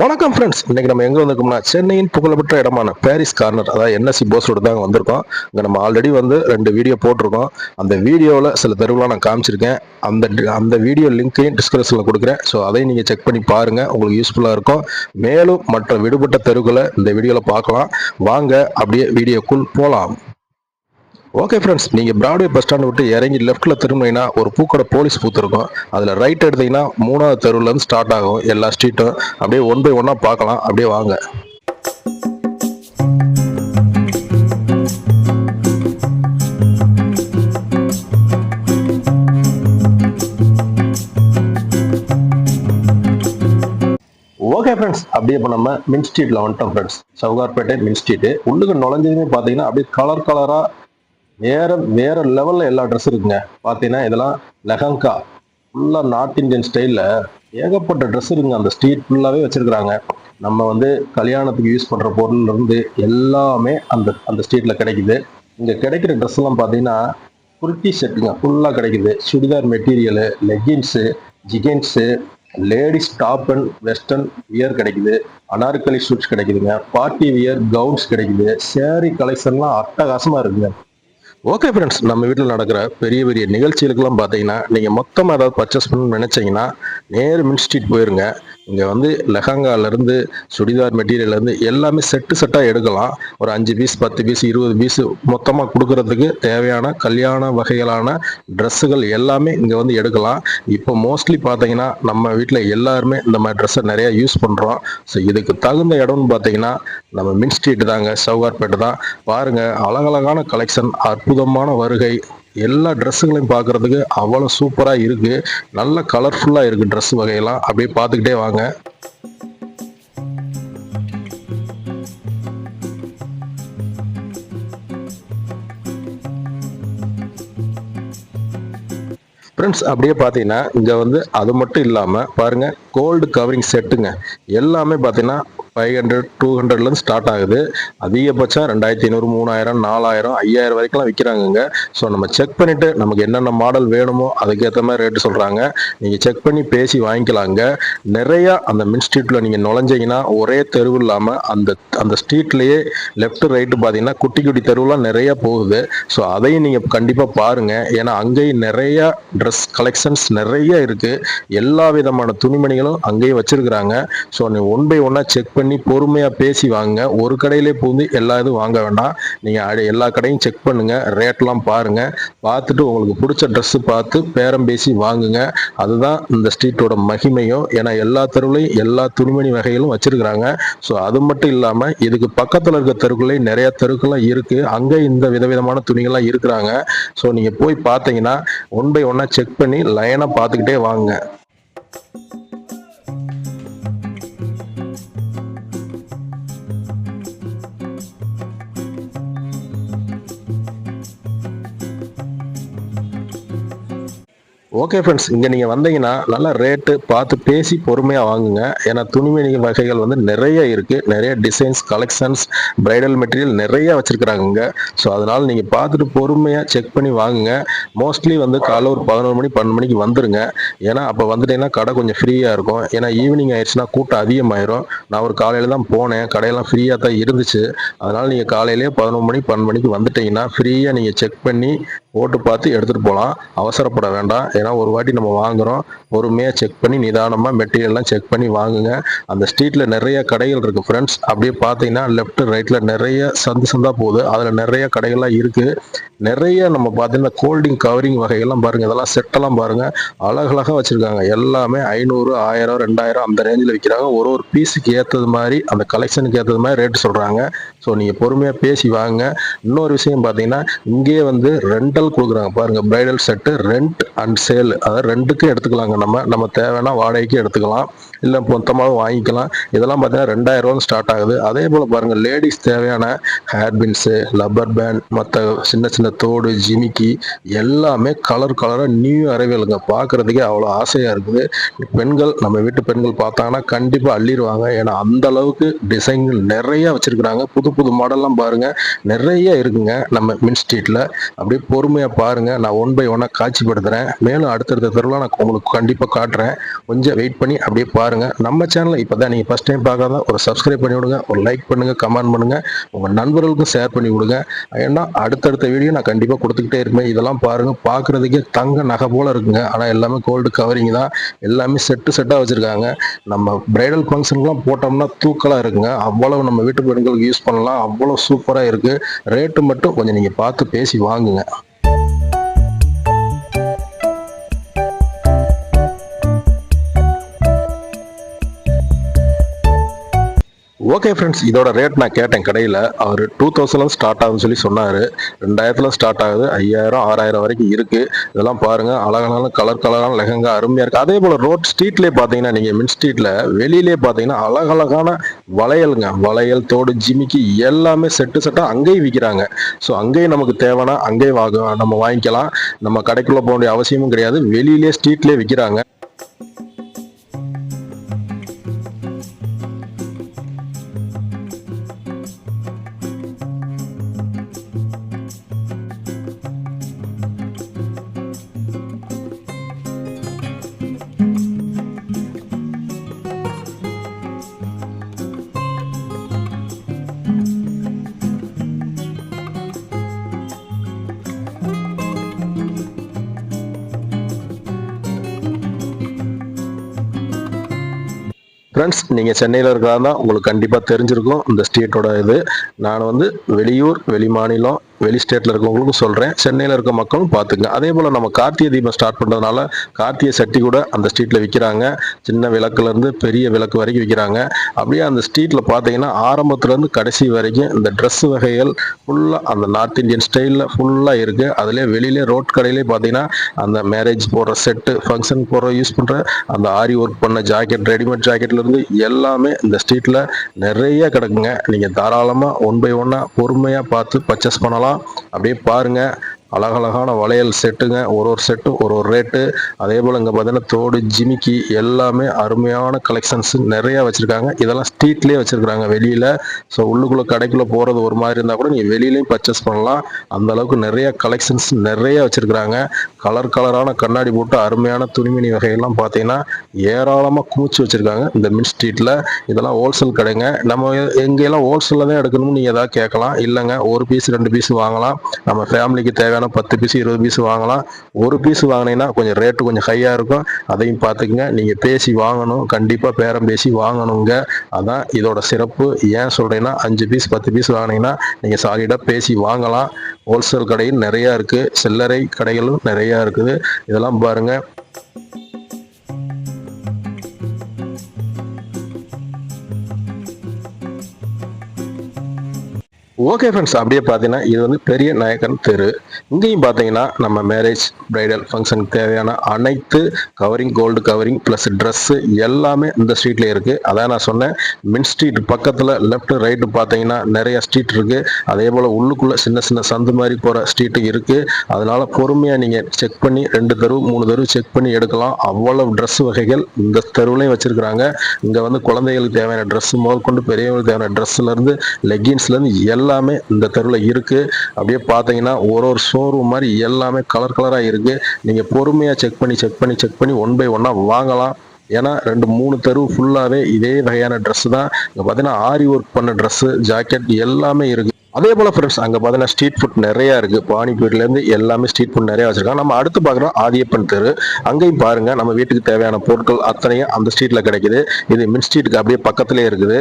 வணக்கம் ஃப்ரெண்ட்ஸ் இன்னைக்கு நம்ம எங்க வந்திருக்கோம்னா சென்னையின் புகழ்பெற்ற இடமான பாரிஸ் கார்னர் அதாவது என்எஸ்சி போஸ் ரோடு தாங்க வந்திருக்கோம். இங்கே நம்ம ஆல்ரெடி வந்து ரெண்டு வீடியோ போட்டிருக்கோம். அந்த வீடியோவில் சில தெருவெலாம் நான் காமிச்சிருக்கேன். அந்த அந்த வீடியோ லிங்க்கையும் டிஸ்கிரிப்ஷனில் கொடுக்குறேன். ஸோ அதையும் நீங்கள் செக் பண்ணி பாருங்கள் உங்களுக்கு யூஸ்ஃபுல்லாக இருக்கும். மேலும் மற்ற விடுபட்ட தெருக்களை இந்த வீடியோவில் பார்க்கலாம். வாங்க அப்படியே வீடியோக்குள் போகலாம் ஓகே ஃப்ரெண்ட்ஸ் நீங்கள் பிராட்வே பஸ் ஸ்டாண்ட் விட்டு இறங்கி லெஃப்ட்டில் திரும்பினீங்கன்னா ஒரு பூக்கடை போலீஸ் பூத்துருக்கும் அதில் ரைட் எடுத்தீங்கன்னா மூணாவது தெருவுலேருந்து ஸ்டார்ட் ஆகும். எல்லா ஸ்ட்ரீட்டும் அப்படியே ஒன் பை ஒன்னாக பார்க்கலாம். அப்படியே வாங்க. ஓகே ஃப்ரெண்ட்ஸ் அப்படியே இப்போ நம்ம மின் ஸ்ட்ரீட்டில் வந்துட்டோம் ஃப்ரெண்ட்ஸ் சவுகார்பேட்டை மின் ஸ்ட்ரீட்டு உள்ளுக்கு நுழைஞ்சதுமே பார்த்தீங்கன்னா அப்படியே கலர் கலராக வேற வேற லெவலில் எல்லா ட்ரெஸ் இருக்குங்க. பாத்தீங்கன்னா இதெல்லாம் லெஹங்கா. ஃபுல்லாக நார்த் இந்தியன் ஸ்டைலில் ஏகப்பட்ட ட்ரெஸ் இருக்குங்க. அந்த ஸ்ட்ரீட் ஃபுல்லாகவே வச்சிருக்கிறாங்க. நம்ம வந்து கல்யாணத்துக்கு யூஸ் பண்ணுற பொருள்ல இருந்து எல்லாமே அந்த அந்த ஸ்ட்ரீட்டில் கிடைக்குது. இங்கே கிடைக்கிற ட்ரெஸ் எல்லாம் பார்த்தீங்கன்னா குர்த்தி செட்டுங்க ஃபுல்லாக கிடைக்குது. Churidar material leggings jeggings ladies top and western wear கிடைக்குது. அனார்கலி ஷூட்ஸ் கிடைக்குதுங்க. பார்ட்டி வியர் கவுன்ஸ் கிடைக்குது. சேரீ கலெக்ஷன்லாம் அட்டகாசமாக இருக்குங்க. ஓகே ஃப்ரெண்ட்ஸ் நம்ம வீட்டில் நடக்கிற பெரிய பெரிய நிகழ்ச்சிகளுக்கெல்லாம் பார்த்தீங்கன்னா நீங்கள் மொத்தமாக ஏதாவது பர்ச்சேஸ் பண்ணணும்னு நினச்சிங்கன்னா நேரு மின் ஸ்ட்ரீட் போயிருங்க. இங்கே வந்து லெஹங்காலேருந்து சுடிதார் மெட்டீரியல்லேருந்து எல்லாமே செட்டு செட்டாக எடுக்கலாம். ஒரு அஞ்சு பீஸ் பத்து பீஸ் இருபது பீஸ் மொத்தமாக கொடுக்கறதுக்கு தேவையான கல்யாண வகைகளான ட்ரெஸ்ஸுகள் எல்லாமே இங்கே வந்து எடுக்கலாம். இப்போ மோஸ்ட்லி பார்த்தீங்கன்னா நம்ம வீட்டில் எல்லாருமே இந்த மாதிரி ட்ரெஸ்ஸை நிறையா யூஸ் பண்ணுறோம் ஸோ இதுக்கு தகுந்த இடம்னு பார்த்தீங்கன்னா நம்ம மின் ஸ்ட்ரீட் தாங்க சவுகார்பேட்டு தான். பாருங்கள் அழகழகான கலெக்ஷன் அற்புதமான வருகை. எல்லா ட்ரெஸ்ஸுகளையும் பார்க்கறதுக்கு அவ்வளோ சூப்பராக இருக்குது நல்ல கலர்ஃபுல்லாக இருக்குது ட்ரெஸ் வகையெல்லாம். அப்படியே பார்த்துக்கிட்டே வாங்க. ஃப்ரெண்ட்ஸ் அப்படியே பார்த்தீங்கன்னா இங்கே வந்து அது மட்டும் இல்லாமல் பாருங்க கோல்டு கவரிங் செட்டுங்க எல்லாமே பார்த்தீங்கன்னா ஃபைவ் ஹண்ட்ரட் டூ ஹண்ட்ரட்லேருந்து ஸ்டார்ட் ஆகுது. அதிகபட்சம் ரெண்டாயிரத்தி ஐநூறு மூணாயிரம் நாலாயிரம் ஐயாயிரம் வரைக்கும்லாம் விற்கிறாங்கங்க ஸோ நம்ம செக் பண்ணிவிட்டு நமக்கு என்னென்ன மாடல் வேணுமோ அதுக்கேற்ற மாதிரி ரேட்டு சொல்கிறாங்க நீங்கள் செக் பண்ணி பேசி வாங்கிக்கலாங்க. நிறையா அந்த மின் ஸ்ட்ரீட்டில் நீங்கள் நுழைஞ்சிங்கன்னா ஒரே தெருவு இல்லாமல் அந்த அந்த ஸ்ட்ரீட்லேயே லெஃப்ட் ரைட்டு பார்த்தீங்கன்னா குட்டி குட்டி தெருவுலாம் நிறையா போகுது. ஸோ அதையும் நீங்கள் கண்டிப்பாக பாருங்கள் ஏன்னா அங்கேயும் நிறையா ட்ரெஸ் கலெக்ஷன்ஸ் நிறைய இருக்குது எல்லா விதமான துணிமணிகளும் அங்கேயும் வச்சுருக்குறாங்க. ஸோ நீ ஒன் பை ஒன்னாக செக் பண்ணி பொறுமையாக பேசி வாங்க. ஒரு கடையிலே பூந்து எல்லா இதுவும் வாங்க வேண்டாம். நீங்கள் எல்லா கடையும் செக் பண்ணுங்க. ரேட்லாம் பாருங்க. பார்த்துட்டு உங்களுக்கு பிடிச்ச ட்ரெஸ்ஸு பார்த்து பேரம் பேசி வாங்குங்க. அதுதான் இந்த ஸ்ட்ரீட்டோட மகிமையும். ஏன்னா எல்லா தெருவிலையும் எல்லா துணிமணி வகைகளும் வச்சிருக்கிறாங்க. ஸோ அது மட்டும் இல்லாமல் இதுக்கு பக்கத்தில் இருக்க தெருக்குள்ளேயும் நிறைய தெருக்கெல்லாம் இருக்குது அங்கே இந்த விதவிதமான துணிகள்லாம் இருக்கிறாங்க. ஸோ நீங்கள் போய் பார்த்தீங்கன்னா ஒன் பை ஒன்னாக செக் பண்ணி லைனாக பார்த்துக்கிட்டே வாங்க. ஓகே ஃப்ரெண்ட்ஸ் இங்கே நீங்கள் வந்தீங்கன்னா நல்ல ரேட்டு பார்த்து பேசி பொறுமையாக வாங்குங்க. ஏன்னா துணிமணி வகைகள் வந்து நிறைய இருக்குது நிறைய டிசைன்ஸ் கலெக்ஷன்ஸ் பிரைடல் மெட்டீரியல் நிறைய வச்சுருக்குறாங்க ஸோ அதனால் நீங்கள் பார்த்துட்டு பொறுமையாக செக் பண்ணி வாங்குங்க. மோஸ்ட்லி வந்து காலைல ஒரு பதினோரு மணி பன்னெண்டு மணிக்கு வந்துடுங்க ஏன்னா அப்போ வந்துட்டீங்கன்னா கடை கொஞ்சம் ஃப்ரீயாக இருக்கும். ஏன்னா ஈவினிங் ஆயிடுச்சுன்னா கூட்டம் அதிகமாயிரும். நான் ஒரு காலையில் தான் போனேன். கடையெல்லாம் ஃப்ரீயாக தான் இருந்துச்சு. அதனால் நீங்கள் காலையிலேயே பதினொன்று மணி பன்னெண்டு மணிக்கு வந்துட்டீங்கன்னா ஃப்ரீயாக நீங்கள் செக் பண்ணி ஓட்டு பார்த்து எடுத்துகிட்டு போகலாம் அவசரப்பட வேண்டாம். ஏன்னா ஒரு வாட்டி நம்ம வாங்குறோம். பொறுமையாக செக் பண்ணி நிதானமாக மெட்டீரியல்லாம் செக் பண்ணி வாங்குங்க. அந்த ஸ்ட்ரீட்டில் நிறைய கடைகள் இருக்குது ஃப்ரெண்ட்ஸ் அப்படியே பார்த்தீங்கன்னா லெஃப்ட் ரைட்டில் நிறைய சந்து சந்தா போகுது. அதில் நிறைய கடைகள்லாம் இருக்குது நிறைய நம்ம பார்த்தீங்கன்னா கோல்டிங் கவரிங் வகைகள்லாம் பாருங்கள் இதெல்லாம் செட்டெல்லாம் பாருங்கள் அழகழகாக வச்சுருக்காங்க. எல்லாமே ஐநூறு ஆயிரம் ரெண்டாயிரம் அந்த ரேஞ்சில் விற்கிறாங்க ஒரு ஒரு பீஸுக்கு ஏற்றது மாதிரி அந்த கலெக்ஷனுக்கு ஏற்றது மாதிரி ரேட் சொல்கிறாங்க ஸோ நீங்கள் பொறுமையாக பேசி வாங்க இன்னொரு விஷயம் பார்த்தீங்கன்னா இங்கேயே வந்து ரெண்டு ரெண்டல் கொடுக்குறாங்க. பாருங்க bridal set rent and sale அதாவது ரெண்டுக்கும் எடுத்துக்கலாங்க நம்ம. நம்ம தேவைன்னா வாடகைக்கு எடுத்துக்கலாம். இல்லை மொத்தமாகவும் வாங்கிக்கலாம். இதெல்லாம் பார்த்தீங்கன்னா ரெண்டாயிரம் ரூபா ஸ்டார்ட் ஆகுது. அதே போல் பாருங்கள் லேடிஸ் தேவையான ஹேர் பின்ஸு லப்பர் பேண்ட் மற்ற சின்ன சின்ன தோடு ஜிமிக்கி எல்லாமே கலர் கலராக நியூ அரைவேலுங்க பார்க்குறதுக்கே அவ்வளோ ஆசையாக இருக்குது. பெண்கள் நம்ம வீட்டு பெண்கள் பார்த்தாங்கன்னா கண்டிப்பாக அள்ளிடுவாங்க ஏன்னா அந்த அளவுக்கு டிசைன்கள் நிறைய வச்சுருக்குறாங்க. புது புது மாடல்லாம் பாருங்கள் நிறைய இருக்குங்க நம்ம மின் ஸ்ட்ரீட்டில் அப்படியே பொறுமையாக பாருங்கள் நான் ஒன் பை ஒன்னாக காட்சிப்படுத்துகிறேன் மேலும் அடுத்தடுத்த தெருவில் நான் உங்களுக்கு கண்டிப்பாக காட்டுறேன். கொஞ்சம் வெயிட் பண்ணி அப்படியே பாருங்கள் நம்ம சேனலை இப்போ தான் நீங்கள் ஃபஸ்ட் டைம் பார்க்காத ஒரு சப்ஸ்கிரைப் பண்ணி விடுங்க. ஒரு லைக் பண்ணுங்கள் கமெண்ட் பண்ணுங்கள் உங்கள் நண்பர்களுக்கும் ஷேர் பண்ணி விடுங்க. ஏன்னா அடுத்தடுத்த வீடியோ நான் கண்டிப்பாக கொடுத்துக்கிட்டே இருப்பேன். இதெல்லாம் பாருங்கள் பார்க்குறதுக்கே தங்க நகை போல் இருக்குங்க. ஆனால் எல்லாமே கோல்டு கவரிங் தான். எல்லாமே செட்டு செட்டாக வச்சுருக்காங்க. நம்ம பிரைடல் ஃபங்க்ஷனுக்குலாம் போட்டோம்னா தூக்கலாக இருக்குங்க. அவ்வளவு நம்ம வீட்டு பெண்களுக்கு யூஸ் பண்ணலாம். அவ்வளோ சூப்பராக இருக்குது ரேட்டு மட்டும் கொஞ்சம் நீங்கள் பார்த்து பேசி வாங்குங்க. ஓகே ஃப்ரெண்ட்ஸ் இதோட ரேட் நான் கேட்டேன் கடையில். அவர் டூ தௌசண்ட்லாம் ஸ்டார்ட் ஆகுதுன்னு சொல்லி சொன்னார். ரெண்டாயிரத்தில் ஸ்டார்ட் ஆகுது. ஐயாயிரம் ஆறாயிரம் வரைக்கும் இருக்குது இதெல்லாம் பாருங்கள் அழகான கலர் கலரான லெஹங்கா அருமையாக இருக்குது அதே போல் ரோட் ஸ்ட்ரீட்லேயே பார்த்தீங்கன்னா நீங்கள் மின் ஸ்ட்ரீட்டில் வெளியிலே பார்த்தீங்கன்னா அழகழகான வளையலுங்க. வளையல் தோடு ஜிமிக்கி எல்லாமே செட்டு செட்டாக அங்கேயும் விற்கிறாங்க ஸோ அங்கேயும் நமக்கு தேவைன்னா அங்கேயும் வாங்க நம்ம வாங்கிக்கலாம். நம்ம கடைக்குள்ளே போக வேண்டிய அவசியமும் கிடையாது. வெளியிலே ஸ்ட்ரீட்லேயே விற்கிறாங்க ஃப்ரெண்ட்ஸ் நீங்கள் சென்னையில் இருக்கிறதா உங்களுக்கு கண்டிப்பாக தெரிஞ்சிருக்கும் இந்த ஸ்டேட்டோட இது. நான் வந்து வெளியூர் வெளி மாநிலம் வெளி ஸ்டேட்டில் இருக்கவங்களுக்கும் சொல்கிறேன் சென்னையில் இருக்க மக்களும் பார்த்துங்க. அதே போல் நம்ம கார்த்திகை தீபம் ஸ்டார்ட் பண்ணுறதுனால கார்த்திகை சட்டி கூட அந்த ஸ்ட்ரீட்டில் விற்கிறாங்க சின்ன விளக்குலேருந்து பெரிய விளக்கு வரைக்கும் விற்கிறாங்க அப்படியே அந்த ஸ்ட்ரீட்டில் பார்த்தீங்கன்னா ஆரம்பத்துலேருந்து கடைசி வரைக்கும் இந்த ட்ரெஸ் வகைகள் ஃபுல்லாக அந்த நார்த் இந்தியன் ஸ்டைலில் ஃபுல்லாக இருக்குது அதிலே வெளியிலே ரோட் கடையிலே பார்த்தீங்கன்னா அந்த மேரேஜ் போடுற செட்டு ஃபங்க்ஷன் போடுற யூஸ் பண்ணுற அந்த ஆரி ஒர்க் பண்ண ஜாக்கெட் ரெடிமேட் ஜாக்கெட்லேருந்து எல்லாமே இந்த ஸ்ட்ரீட்டில் நிறைய கிடக்குங்க. நீங்கள் தாராளமாக ஒன் பை ஒன்னாக பொறுமையாக பார்த்து பர்ச்சேஸ் பண்ணலாம். அப்படியே பாருங்க. அழகழகான வளையல் செட்டுங்க. ஒரு ஒரு செட்டு ஒரு ஒரு ரேட்டு அதே போல் இங்கே பார்த்தீங்கன்னா தோடு ஜிமிக்கி எல்லாமே அருமையான கலெக்ஷன்ஸ் நிறையா வச்சுருக்காங்க. இதெல்லாம் ஸ்ட்ரீட்லேயே வச்சுருக்காங்க வெளியில். ஸோ உள்ளுக்குள்ளே கடைக்குள்ளே போகிறது ஒரு மாதிரி இருந்தால் கூட நீங்கள் வெளியிலையும் பர்ச்சேஸ் பண்ணலாம். அந்த அளவுக்கு நிறைய கலெக்ஷன்ஸ் நிறைய வச்சுருக்குறாங்க. கலர் கலரான கண்ணாடி போட்டு அருமையான துணிமணி வகையெல்லாம் பார்த்தீங்கன்னா ஏராளமாக குமிச்சு வச்சுருக்காங்க. இந்த மின் ஸ்ட்ரீட்டில் இதெல்லாம் ஹோல்சேல் கடைங்க. நம்ம எங்கெல்லாம் ஹோல்சேலில் தான் எடுக்கணும்னு நீங்கள் எதாவது கேட்கலாம். இல்லைங்க ஒரு பீஸ் ரெண்டு பீஸ் வாங்கலாம். நம்ம ஃபேமிலிக்கு தேவையான பத்து பீஸ் இருபது பீஸ் வாங்கலாம். ஒரு பீஸ் வாங்கினீங்கன்னா கொஞ்சம் ரேட்டு கொஞ்சம் ஹையாக இருக்கும். அதையும் பார்த்துக்குங்க. நீங்கள் பேசி வாங்கணும். கண்டிப்பாக பேரம் பேசி வாங்கணுங்க. அதான் இதோட சிறப்பு. ஏன் சொல்கிறேன்னா அஞ்சு பீஸ் பத்து பீஸ் வாங்கினீங்கன்னா நீங்கள் சாலிடாக பேசி வாங்கலாம். ஹோல்சேல் கடையும் நிறையா இருக்குது சில்லறை கடைகளும் நிறையா இருக்குது. இதெல்லாம் பாருங்கள் ஓகே ஃப்ரெண்ட்ஸ் அப்படியே பார்த்தீங்கன்னா இது வந்து பெரிய நாயக்கன் தெரு. இங்கேயும் பார்த்தீங்கன்னா நம்ம மேரேஜ் பிரைடல் ஃபங்க்ஷனுக்கு தேவையான அனைத்து covering gold covering plus dress எல்லாமே இந்த ஸ்ட்ரீட்லேயே இருக்குது அதான் நான் சொன்னேன் மின் ஸ்ட்ரீட் பக்கத்தில் லெஃப்ட் ரைட்டு பார்த்தீங்கன்னா நிறைய ஸ்ட்ரீட் இருக்குது அதே போல் உள்ளுக்குள்ளே சின்ன சின்ன சந்து மாதிரி போகிற ஸ்ட்ரீட்டு இருக்குது அதனால் பொறுமையாக நீங்கள் செக் பண்ணி ரெண்டு தெரு மூணு தெரு செக் பண்ணி எடுக்கலாம். அவ்வளவு ட்ரெஸ் வகைகள் இந்த தெருவுலையும் வச்சுருக்குறாங்க. இங்கே வந்து குழந்தைகளுக்கு தேவையான ட்ரெஸ் முதல் கொண்டு பெரியவங்களுக்கு தேவையான ட்ரெஸ்லேருந்து லெகின்ஸ்லேருந்து எல்லாம் இந்த தெருவில் இருக்கு. அப்படியே பார்த்தீங்கன்னா ஒரு ஒரு ஷோரூம் மாதிரி எல்லாமே கலர் கலராக இருக்கு. நீங்கள் பொறுமையாக செக் பண்ணி செக் பண்ணி செக் பண்ணி ஒன் பை ஒன்னாக வாங்கலாம். ஏன்னா ரெண்டு மூணு தெரு ஃபுல்லாகவே இதே வகையான ட்ரெஸ் தான். இங்கே பார்த்தீங்கன்னா ஆரி ஒர்க் பண்ண ட்ரெஸ்ஸு ஜாக்கெட் எல்லாமே இருக்கு. அதே போல் ஃப்ரெண்ட்ஸ் அங்கே பார்த்தீங்கன்னா ஸ்ட்ரீட் ஃபுட் நிறையா இருக்குது பானிபூரிலேருந்து எல்லாமே ஸ்ட்ரீட் ஃபுட் நிறையா வச்சுருக்காங்க. நம்ம அடுத்து பார்க்குறோம் ஆதியப்பன் தெரு. அங்கேயும் பாருங்கள் நம்ம வீட்டுக்கு தேவையான பொருட்கள் அத்தனையும் அந்த ஸ்ட்ரீட்டில் கிடைக்குது. இது மின் ஸ்ட்ரீட்டுக்கு அப்படியே பக்கத்துலேயே இருக்குது.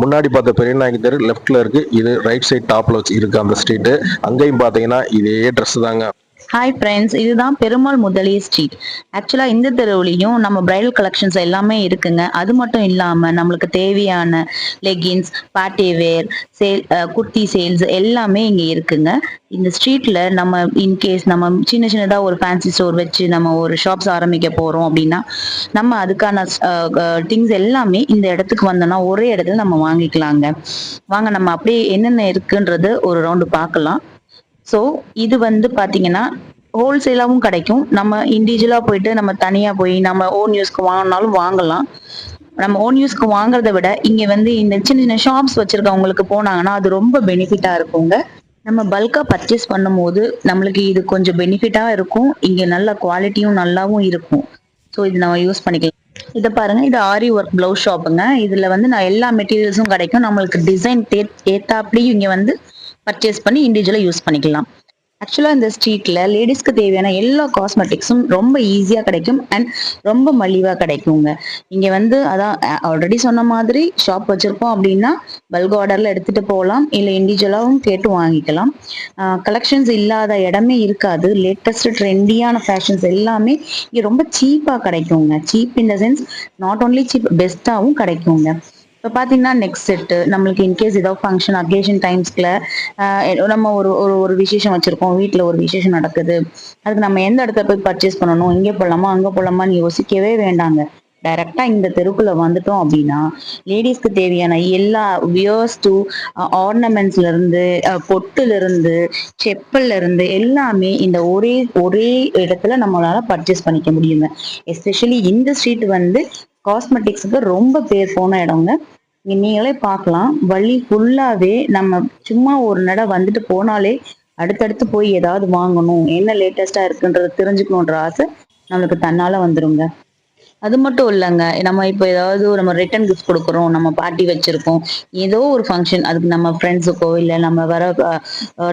முன்னாடி பார்த்த பெரியநாயகி தெரு லெஃப்ட்டில் இருக்குது இது ரைட் சைட் டாப்பில் வச்சு இருக்குது அந்த ஸ்ட்ரீட்டு அங்கேயும் பார்த்தீங்கன்னா இதே ட்ரெஸ் தாங்க. ஹாய் ஃப்ரெண்ட்ஸ் இதுதான் பெருமாள் முதலிய ஸ்ட்ரீட் ஆக்சுவலா இந்த தெருவுலையும் நம்ம பிரைடல் கலெக்ஷன்ஸ் எல்லாமே இருக்குங்க. அது மட்டும் இல்லாம நம்மளுக்கு தேவையான leggings party wear sale kurti sales எல்லாமே இங்க இருக்குங்க. இந்த ஸ்ட்ரீட்ல நம்ம இன்கேஸ் நம்ம சின்ன சின்னதா ஒரு ஃபேன்சி ஸ்டோர் வச்சு நம்ம ஒரு ஷாப்ஸ் ஆரம்பிக்க போறோம் அப்படின்னா நம்ம அதுக்கான திங்ஸ் எல்லாமே இந்த இடத்துக்கு வந்தோம்னா ஒரே இடத்துல நம்ம வாங்கிக்கலாங்க. வாங்க நம்ம அப்படியே என்னென்ன இருக்குன்றது ஒரு ரவுண்டு பார்க்கலாம். ஸோ இது வந்து பாத்தீங்கன்னா ஹோல்சேலாகவும் கிடைக்கும். நம்ம இண்டிவிஜுவலாக போயிட்டு நம்ம தனியாக போய் நம்ம ஓன் யூஸ்க்கு வாங்கினாலும் வாங்கலாம். நம்ம ஓன் யூஸ்க்கு வாங்குறத விட இங்க வந்து இந்த சின்ன சின்ன ஷாப்ஸ் வச்சிருக்கவங்களுக்கு போனாங்கன்னா அது ரொம்ப பெனிஃபிட்டா இருக்குங்க. நம்ம பல்காக பர்ச்சேஸ் பண்ணும்போது நம்மளுக்கு இது கொஞ்சம் பெனிஃபிட்டா இருக்கும். இங்க நல்ல குவாலிட்டியும் நல்லாவும் இருக்கும். ஸோ இது நம்ம யூஸ் பண்ணிக்கலாம். இதை பாருங்க இது ஆரி ஒர்க் பிளவுஸ் ஷாப்புங்க இதுல வந்து நான் எல்லா மெட்டீரியல்ஸும் கிடைக்கும். நம்மளுக்கு டிசைன் ஏத்தாப்படியும் இங்க வந்து பர்ச்சேஸ் பண்ணி இண்டிவிஜுவலா யூஸ் பண்ணிக்கலாம். ஆக்சுவலா இந்த ஸ்ட்ரீட்ல லேடிஸ்க்கு தேவையான எல்லா காஸ்மெட்டிக்ஸும் ரொம்ப ஈஸியா கிடைக்கும் அண்ட் ரொம்ப மலிவா கிடைக்குங்க. இங்க வந்து அதான் ஆல்ரெடி சொன்ன மாதிரி ஷாப் வச்சுருக்கோம் அப்படின்னா பல்க் ஆர்டர்ல எடுத்துட்டு போகலாம். இல்ல இண்டிவிஜுவலாவும் கேட்டு வாங்கிக்கலாம். கலெக்ஷன்ஸ் இல்லாத இடமே இருக்காது. லேட்டஸ்ட் ட்ரெண்டியான ஃபேஷன்ஸ் எல்லாமே இங்க ரொம்ப சீப்பா கிடைக்குங்க. Cheap in the sense not only cheap பெஸ்ட்டாகவும் கிடைக்குங்க. இப்போ பார்த்தீங்கன்னா நெக்ஸ்ட் செட்டு நம்மளுக்கு இன்கேஸ் ஏதாவது ஃபங்க்ஷன் அக்கேஷன் டைம்ஸ்க்குல நம்ம ஒரு ஒரு ஒரு விசேஷம் வச்சிருக்கோம் வீட்டில் ஒரு விசேஷம் நடக்குது. அதுக்கு நம்ம எந்த இடத்துல போய் பர்ச்சேஸ் பண்ணணும் இங்கே போகலாமா அங்கே போகலாமான்னு யோசிக்கவே வேண்டாங்க. டைரக்டா இந்த தெருக்குள்ள வந்துட்டோம் அப்படின்னா லேடிஸ்க்கு தேவையான எல்லா வியர்ஸ் டு ஆர்னமெண்ட்ஸ்ல இருந்து பொட்டுல இருந்து செப்பல்ல இருந்து எல்லாமே இந்த ஒரே ஒரே இடத்துல நம்மளால பர்ச்சேஸ் பண்ணிக்க முடியுங்க. எஸ்பெஷலி இந்த ஸ்ட்ரீட் வந்து காஸ்மெட்டிக்ஸுக்கு ரொம்ப பேர் போன இடங்க நீங்களே பார்க்கலாம். வழி ஃபுல்லாவே நம்ம சும்மா ஒரு நட வந்துட்டு போனாலே அடுத்தடுத்து போய் ஏதாவது வாங்கணும். என்ன லேட்டஸ்டா இருக்குன்றத தெரிஞ்சுக்கணுன்ற ஆசை நம்மளுக்கு தன்னால வந்துருங்க. அது மட்டும் இல்லைங்க. நம்ம இப்போ ஏதாவது நம்ம ரிட்டர்ன் கிஃப்ட் கொடுக்குறோம் நம்ம பார்ட்டி வச்சிருக்கோம். ஏதோ ஒரு ஃபங்க்ஷன் அதுக்கு நம்ம ஃப்ரெண்ட்ஸுக்கோ இல்லை நம்ம வர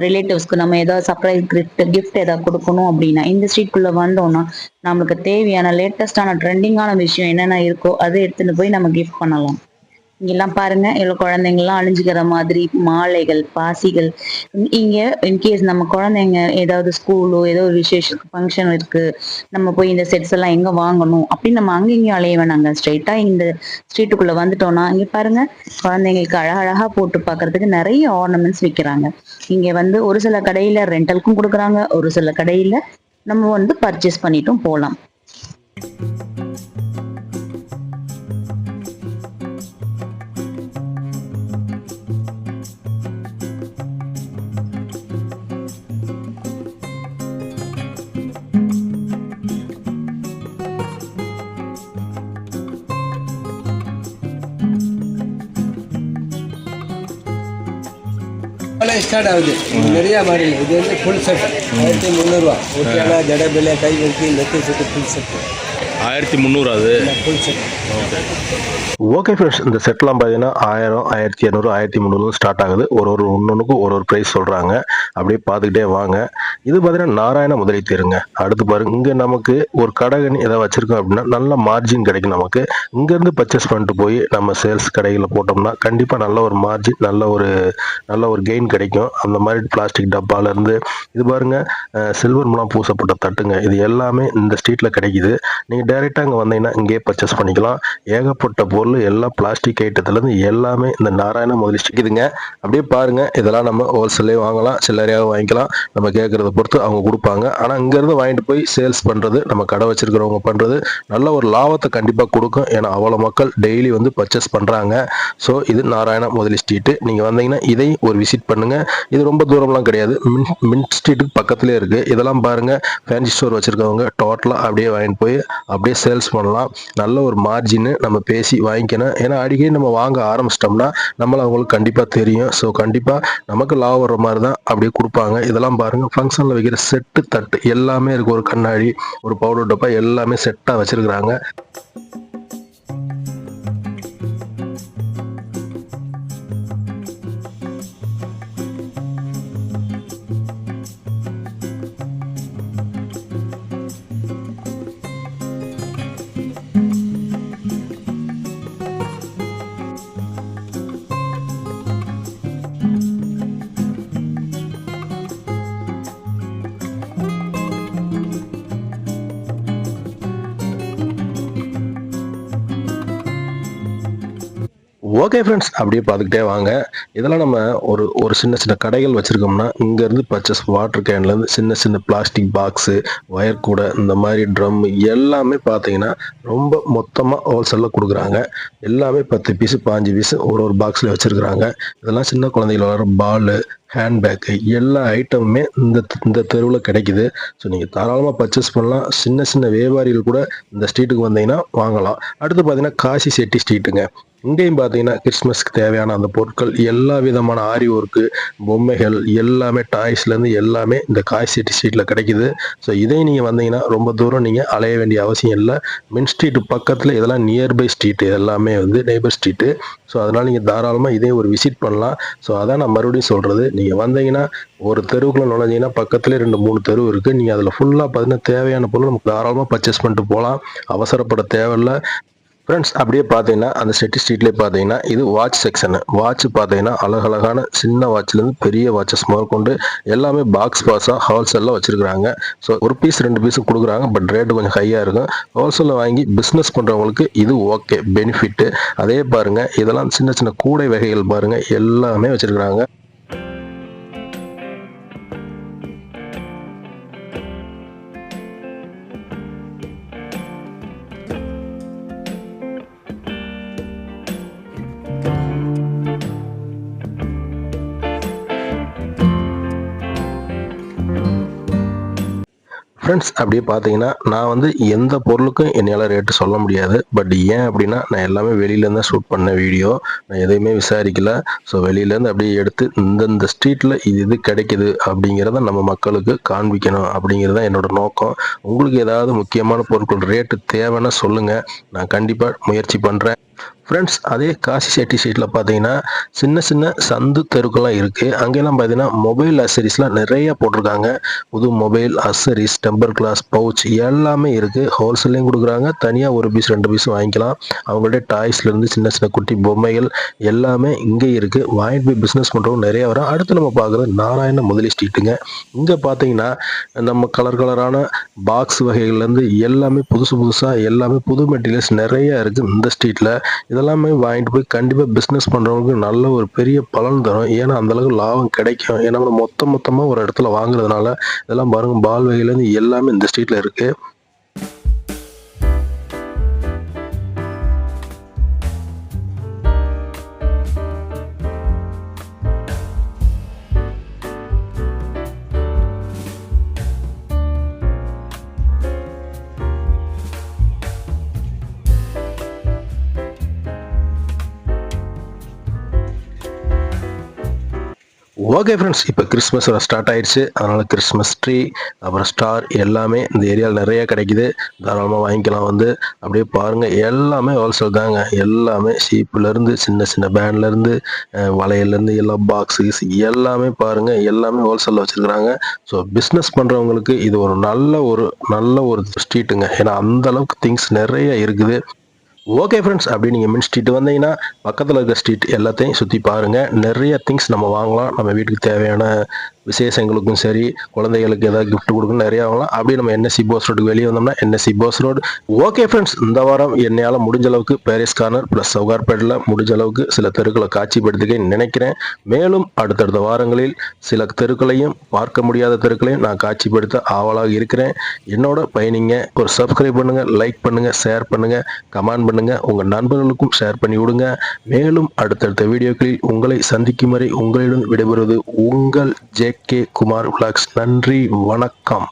ரிலேட்டிவ்ஸ்க்கு நம்ம ஏதாவது சர்ப்ரைஸ் கிஃப்ட் கிஃப்ட் ஏதாவது கொடுக்கணும் அப்படின்னா இந்த ஸ்ட்ரீட்குள்ளே வந்தோம்னா நம்மளுக்கு தேவையான லேட்டஸ்டான ட்ரெண்டிங்கான விஷயம் என்னென்ன இருக்கோ அதை எடுத்துகிட்டு போய் நம்ம கிஃப்ட் பண்ணலாம். இங்கெல்லாம் பாருங்க எவ்வளோ குழந்தைங்கலாம் அழிஞ்சுக்கிற மாதிரி மாலைகள் பாசிகள். இங்க இன்கேஸ் நம்ம குழந்தைங்க ஏதாவது ஸ்கூலோ ஏதோ ஒரு விசேஷ ஃபங்க்ஷன் இருக்கு நம்ம போய் இந்த செட்ஸ் எல்லாம் எங்க வாங்கணும்? அப்படின்னு நம்ம அங்க அலைய வேணாங்க. ஸ்ட்ரைட்டா இந்த ஸ்ட்ரீட்டுக்குள்ள வந்துட்டோம்னா இங்க பாருங்க குழந்தைங்களுக்கு அழகழகா போட்டு பாக்குறதுக்கு நிறைய ஆர்னமெண்ட்ஸ் விற்கிறாங்க இங்க வந்து ஒரு சில கடையில ரெண்டலுக்கும் கொடுக்குறாங்க ஒரு சில கடையில நம்ம வந்து பர்ச்சேஸ் பண்ணிட்டும் போகலாம். ஸ்டார்ட் ஆகுது நிறைய மாடல் இது வந்து ஃபுல் செட் ஆயிரத்தி முந்நூறுரூவா ஒட்டியானா ஜடபில்லை கை வெட்டி நெத்தி செட்டு ஃபுல் செட் ஆயிரத்தி முந்நூறு அது ஃபுல் செட் ஓகே ஃப்ரெண்ட்ஸ் இந்த செட்லாம் பார்த்தீங்கன்னா ஆயிரம் ஆயிரத்தி இரநூறு ஆயிரத்தி முந்நூறு ஸ்டார்ட் ஆகுது. ஒரு ஒரு ஒன்னொன்றுக்கும் ஒரு ஒரு ப்ரைஸ் சொல்கிறாங்க அப்படியே பார்த்துக்கிட்டே வாங்க. இது பார்த்தீங்கன்னா நாராயண முதலி தேருங்க. அடுத்து பாருங்க இங்கே நமக்கு ஒரு கடகன் ஏதாவது வச்சிருக்கோம் அப்படின்னா நல்ல மார்ஜின் கிடைக்கும் நமக்கு. இங்கேருந்து பர்ச்சேஸ் பண்ணிட்டு போய் நம்ம சேல்ஸ் கடையில் போட்டோம்னா கண்டிப்பாக நல்ல ஒரு மார்ஜின் நல்ல ஒரு நல்ல ஒரு கெயின் கிடைக்கும். அந்த மாதிரி பிளாஸ்டிக் டப்பால இருந்து இது பாருங்க சில்வர் மூலம் பூசப்பட்ட தட்டுங்க. இது எல்லாமே இந்த ஸ்ட்ரீட்டில் கிடைக்குது. நீங்கள் டைரெக்டாக அங்கே வந்தீங்கன்னா இங்கேயே பர்ச்சேஸ் பண்ணிக்கலாம். ஏகப்பட்ட பொருள் எல்லாம் பிளாஸ்டிக் ஐட்டத்துலேருந்து எல்லாமே இந்த நாராயண முதலி இருக்குதுங்க அப்படியே பாருங்க இதெல்லாம் நம்ம ஹோல்சேல்லே வாங்கலாம் சில்லறையாக வாங்கிக்கலாம். நம்ம கேட்குறது பொறுத்து அவங்க கொடுப்பாங்க. ஆனால் இங்கேருந்து வாங்கிட்டு போய் சேல்ஸ் பண்ணுறது நம்ம கடை வச்சிருக்கிறவங்க பண்ணுறது நல்ல ஒரு லாபத்தை கண்டிப்பாக கொடுக்கும். ஏன்னா அவ்வளோ மக்கள் டெய்லி வந்து பர்ச்சேஸ் பண்ணுறாங்க ஸோ இது நாராயண முதலி ஸ்ட்ரீட்டு நீங்கள் வந்தீங்கன்னா இதை ஒரு விசிட் பண்ணுங்கள் இது ரொம்ப தூரம்லாம் கிடையாது. மின் மின் ஸ்ட்ரீட்டுக்கு பக்கத்துலேயே இருக்குது இதெல்லாம் பாருங்கள் ஃபேன்சி ஸ்டோர் வச்சுருக்கவங்க டோட்டலாக அப்படியே வாங்கிட்டு போய் அப்படியே சேல்ஸ் பண்ணலாம். நல்ல ஒரு மார்ஜின் நம்ம பேசி வாங்கிக்கணும். ஏன்னா அடிக்கடி நம்ம வாங்க ஆரம்பிச்சிட்டோம்னா நம்மள அவங்களுக்கு கண்டிப்பாக தெரியும். ஸோ கண்டிப்பாக நமக்கு லாபம் வர்ற மாதிரி தான் அப்படியே கொடுப்பாங்க. இதெல்லாம் பாருங்கள் ஃபங்க்ஷன் ஃபங்க்ஷனில் வைக்கிற செட்டு தட்டு எல்லாமே இருக்கு. ஒரு கண்ணாடி ஒரு பவுடர் டப்பா எல்லாமே செட்டாக வச்சிருக்கிறாங்க. ஓகே ஃப்ரெண்ட்ஸ் அப்படியே பார்த்துக்கிட்டே வாங்க. இதெல்லாம் நம்ம ஒரு ஒரு சின்ன சின்ன கடைகள் வச்சுருக்கோம்னா இங்கேருந்து பர்ச்சேஸ் வாட்டர் கேன்லேருந்து சின்ன சின்ன பிளாஸ்டிக் பாக்ஸு ஒயர் கூட இந்த மாதிரி ட்ரம் எல்லாமே பார்த்தீங்கன்னா ரொம்ப மொத்தமாக ஹோல்சேலில் கொடுக்குறாங்க. எல்லாமே பத்து பீஸு பாஞ்சு பீஸு ஒரு ஒரு பாக்ஸில் வச்சுருக்குறாங்க. இதெல்லாம் சின்ன குழந்தைகள் வர பாலு ஹேண்ட்பேக்கு எல்லா ஐட்டமுமே இந்த இந்த தெருவில் கிடைக்குது. ஸோ நீங்கள் தாராளமாக பர்ச்சேஸ் பண்ணலாம். சின்ன சின்ன வியாபாரிகள் கூட இந்த ஸ்ட்ரீட்டுக்கு வந்தீங்கன்னா வாங்கலாம். அடுத்து பார்த்தீங்கன்னா காசி செட்டி ஸ்ட்ரீட்டுங்க இங்கேயும் பார்த்தீங்கன்னா கிறிஸ்மஸ்க்கு தேவையான அந்த பொருட்கள் எல்லா விதமான ஆரி ஒர்க்கு பொம்மைகள் எல்லாமே டாய்ஸ்லேருந்து எல்லாமே இந்த காய் சிட்டி ஸ்ட்ரீட்டில் கிடைக்குது. ஸோ இதே நீங்கள் வந்தீங்கன்னா ரொம்ப தூரம் நீங்கள் அலைய வேண்டிய அவசியம் இல்லை. மின் ஸ்ட்ரீட் பக்கத்தில் இதெல்லாம் நியர்பை ஸ்ட்ரீட் எல்லாமே வந்து நெய்பர் ஸ்ட்ரீட்டு ஸோ அதனால் நீங்கள் தாராளமாக இதே ஒரு விசிட் பண்ணலாம். ஸோ அதான் நான் மறுபடியும் சொல்கிறது நீங்கள் வந்தீங்கன்னா ஒரு தெருவுக்குள்ள நுழைஞ்சிங்கன்னா பக்கத்துலேயே ரெண்டு மூணு தெரு இருக்குது நீங்கள் அதில் ஃபுல்லாக பார்த்தீங்கன்னா தேவையான பொருள் நமக்கு தாராளமாக பர்ச்சேஸ் பண்ணிட்டு போகலாம். அவசரப்பட தேவையில்ல. ஃப்ரெண்ட்ஸ் அப்படியே பார்த்தீங்கன்னா அந்த செட்டி ஸ்ட்ரீட்லேயே பார்த்தீங்கன்னா இது வாட்ச் செக்ஷனு வாட்ச் பார்த்தீங்கன்னா அழகழகான சின்ன வாட்ச்லேருந்து பெரிய வாட்சஸ் முதற்கொண்டு எல்லாமே பாக்ஸ் பாஸாக ஹோல்சேலில் வச்சுருக்குறாங்க. ஸோ ஒரு பீஸ் ரெண்டு பீஸும் கொடுக்குறாங்க பட் ரேட்டு கொஞ்சம் ஹையாக இருக்கும். ஹோல்சேலில் வாங்கி பிஸ்னஸ் பண்ணுறவங்களுக்கு இது ஓகே பெனிஃபிட்டு அதே பாருங்கள் இதெல்லாம் சின்ன சின்ன கூடை வகைகள் பாருங்கள் எல்லாமே வச்சுருக்குறாங்க. ஃப்ரெண்ட்ஸ் அப்படியே பார்த்தீங்கன்னா நான் வந்து எந்த பொருளுக்கும் என்னால் ரேட்டு சொல்ல முடியாது. பட் ஏன் அப்படின்னா நான் எல்லாமே வெளியிலேருந்து ஷூட் பண்ண வீடியோ நான் எதையுமே விசாரிக்கல. ஸோ வெளியிலேருந்து அப்படியே எடுத்து இந்தந்த ஸ்ட்ரீட்டில் இது இது கிடைக்குது அப்படிங்கிறத நம்ம மக்களுக்கு காண்பிக்கணும் அப்படிங்கிறது தான் என்னோட நோக்கம். உங்களுக்கு ஏதாவது முக்கியமான பொருட்கள் ரேட்டு தேவைன்னு சொல்லுங்கள் நான் கண்டிப்பாக முயற்சி பண்ணுறேன் ஃப்ரெண்ட்ஸ் அதே காசி செட்டி ஸ்ட்ரீட்டில் பார்த்தீங்கன்னா சின்ன சின்ன சந்து தெருக்கெல்லாம் இருக்குது அங்கெல்லாம் பார்த்தீங்கன்னா மொபைல் அசரிஸ்லாம் நிறைய போட்டிருக்காங்க. புது mobile accessories temper glass pouch எல்லாமே இருக்குது ஹோல்சேல்லையும் கொடுக்குறாங்க. தனியாக ஒரு பீஸ் ரெண்டு பீஸ் வாங்கிக்கலாம். அவங்கள்ட்ட டாய்ஸ்லேருந்து சின்ன சின்ன குட்டி பொம்மைகள் எல்லாமே இங்கே இருக்குது வாங்கிட்டு போய் பிஸ்னஸ் பண்ணுறவங்க நிறைய வரும் அடுத்து நம்ம பார்க்குறது நாராயண முதலி ஸ்ட்ரீட்டுங்க இங்கே பார்த்தீங்கன்னா நம்ம கலர் கலரான பாக்ஸ் வகைகள்லேருந்து எல்லாமே புதுசு புதுசாக எல்லாமே புது மெட்டீரியல்ஸ் நிறையா இருக்குது இந்த ஸ்ட்ரீட்டில் இதெல்லாமே வாங்கிட்டு போய் கண்டிப்பாக பிஸ்னஸ் பண்ணுறவங்களுக்கு நல்ல ஒரு பெரிய பலன் தரும். ஏன்னா அந்தளவுக்கு லாபம் கிடைக்கும். ஏன்னா நம்ம மொத்த மொத்தமாக ஒரு இடத்துல வாங்குறதுனால இதெல்லாம் பாருங்கள் பால் வகையிலேருந்து எல்லாமே இந்த ஸ்ட்ரீட்டில் இருக்குது ஓகே ஃப்ரெண்ட்ஸ் இப்போ கிறிஸ்மஸ் ஸ்டார்ட் ஆயிடுச்சு அதனால் கிறிஸ்மஸ் ட்ரீ அப்புறம் ஸ்டார் எல்லாமே இந்த ஏரியாவில் நிறைய கிடைக்குது. தாராளமாக வாங்கிக்கலாம் வந்து. அப்படியே பாருங்கள் எல்லாமே ஹோல்சேல் தாங்க. எல்லாமே ஷீப்புலேருந்து சின்ன சின்ன பேண்ட்லேருந்து வளையல்லேருந்து எல்லா பாக்ஸஸ் எல்லாமே பாருங்கள் எல்லாமே ஹோல்சேலில் வச்சுருக்குறாங்க. ஸோ பிஸ்னஸ் பண்ணுறவங்களுக்கு இது ஒரு நல்ல ஒரு நல்ல ஒரு ஸ்ட்ரீட்டுங்க ஏன்னா அந்தளவுக்கு திங்ஸ் நிறைய இருக்குது. ஓகே ஃப்ரெண்ட்ஸ் அப்படி நீங்கள் மின் ஸ்ட்ரீட் வந்தீங்கன்னா பக்கத்தில் இருக்க ஸ்ட்ரீட் எல்லாத்தையும் சுற்றி பாருங்கள் நிறைய திங்ஸ் நம்ம வாங்கலாம். நம்ம வீட்டுக்கு தேவையான விசேஷங்களுக்கும் சரி குழந்தைகளுக்கு ஏதாவது கிஃப்ட் கொடுக்கணும் நிறைய வாங்கலாம். அப்படியே நம்ம என்எஸ்சி போஸ் ரோடுக்கு வெளியே வந்தோம்னா NSC Bose road okay friends இந்த வாரம் என்னையால் முடிஞ்ச அளவுக்கு பேரிஸ் கார்னர் ப்ளஸ் சவுகார்பேட்டில் முடிஞ்ச அளவுக்கு சில தெருக்களை காட்சிப்படுத்திக்க நினைக்கிறேன். மேலும் அடுத்தடுத்த வாரங்களில் சில தெருக்களையும் பார்க்க முடியாத தெருக்களையும் நான் காட்சிப்படுத்த ஆவலாக இருக்கிறேன். என்னோட பயணிங்க ஒரு சப்ஸ்கிரைப் பண்ணுங்க லைக் பண்ணுங்க ஷேர் பண்ணுங்க கமெண்ட் பண்ணுங்க உங்க நண்பர்களுக்கும் ஷேர் பண்ணி விடுங்க. மேலும் அடுத்தடுத்த வீடியோக்களில் உங்களை சந்திக்கும் வரை உங்களிடம் விடைபெறுவது உங்கள் ஜே கே. குமார் விளாக்ஸ். நன்றி வணக்கம்.